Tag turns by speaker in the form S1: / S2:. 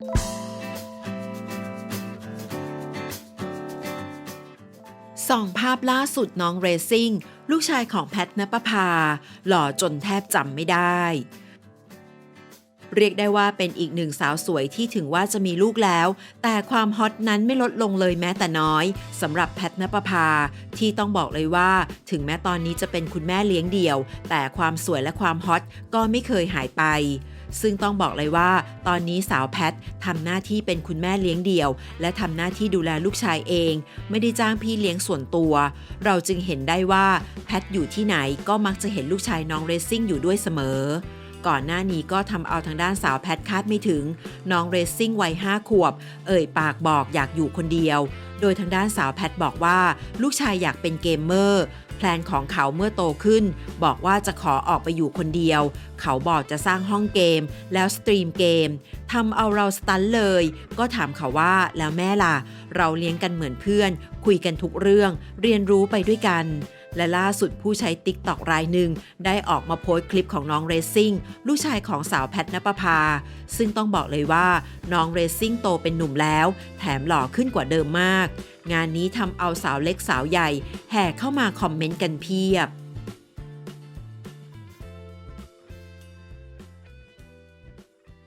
S1: ส่องภาพล่าสุดน้องเรซิ่ง ลูกชายของแพทนปภา หล่อจนแทบจำไม่ได้ เรียกได้ว่าเป็นอีกหนึ่งสาวสวยที่ถึงว่าจะมีลูกแล้ว แต่ความฮอตนั้นไม่ลดลงเลยแม้แต่น้อยสำหรับแพทนปภา ที่ต้องบอกเลยว่า ถึงแม้ตอนนี้จะเป็นคุณแม่เลี้ยงเดี่ยว แต่ความสวยและความฮอตก็ไม่เคยหายไป ซึ่งต้องบอกเลยว่า ตอนนี้สาวแพททำหน้าที่เป็นคุณแม่เลี้ยงเดี่ยว และทำหน้าที่ดูแลลูกชายเอง ไม่ได้จ้างพี่เลี้ยงส่วนตัว เราจึงเห็นได้ว่าแพทอยู่ที่ไหนก็มักจะเห็นลูกชายน้องเรซซิ่งอยู่ด้วยเสมอก่อนหน้านี้ก็ทำเอาทางด้านสาวแพทคาดไม่ถึง น้องเรซซิ่งวัย5ขวบ เอ่ยปากบอกอยากอยู่คนเดียว โดยทางด้านสาวแพทบอกว่า ลูกชายอยากเป็นเกมเมอร์ แพลนของเขาเมื่อโตขึ้น บอกว่าจะขอออกไปอยู่คนเดียว เขาบอกจะสร้างห้องเกม แล้วสตรีมเกมทำเอาเราสตันเลย ก็ถามเขาว่าแล้วแม่ล่ะ เราเลี้ยงกันเหมือนเพื่อน คุยกันทุกเรื่อง เรียนรู้ไปด้วยกัน และล่าสุดผู้ใช้ t ิ k t o k รายหนึ่ง ได้ออกมาโพสต์คลิปของน้องเรซซิ่งลูกชายของสาวแพทนปภา ซึ่งต้องบอกเลยว่า น้องเรซซิ่งโตเป็นหนุ่มแล้ว แถมหล่อขึ้นกว่าเดิมมาก งานนี้ทำเอาสาวเล็กสาวใหญ่ แห่เข้ามาคอมเมนต์กันเพียบ